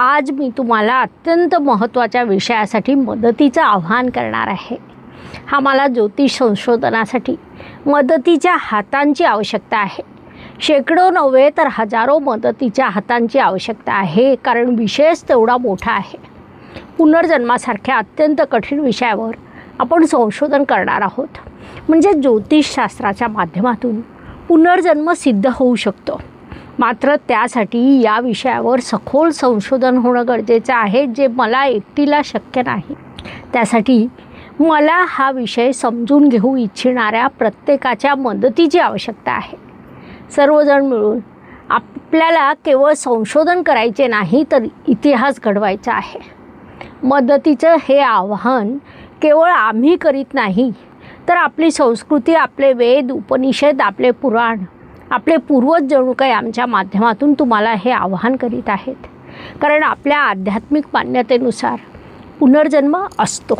आज मी तुम्हाला अत्यंत महत्त्वाच्या विषयासाठी मदतीचं आव्हान करणार आहे. हा मला ज्योतिष संशोधनासाठी मदतीच्या हातांची आवश्यकता आहे. शेकडो नव्हे तर हजारो मदतीच्या हातांची आवश्यकता आहे कारण विषयच तेवढा मोठा आहे. पुनर्जन्मासारख्या अत्यंत कठीण विषयावर आपण संशोधन करणार आहोत. म्हणजे ज्योतिषशास्त्राच्या माध्यमातून पुनर्जन्म सिद्ध होऊ शकतो. मात्र त्यासाठी या विषयावर सखोल संशोधन होणं गरजेचं आहे जे मला एकटीला शक्य नाही. त्यासाठी मला हा विषय समजून घेऊ इच्छिणाऱ्या प्रत्येकाच्या मदतीची आवश्यकता आहे. सर्वजण मिळून आपल्याला केवळ संशोधन करायचे नाही तर इतिहास घडवायचा आहे. मदतीचं हे आव्हान केवळ आम्ही करीत नाही तर आपली संस्कृती आपले वेद उपनिषद आपले पुराण आपले पूर्वज जणू काही आमच्या माध्यमातून तुम्हाला हे आव्हान करीत आहेत. कारण आपल्या आध्यात्मिक मान्यतेनुसार पुनर्जन्म असतो.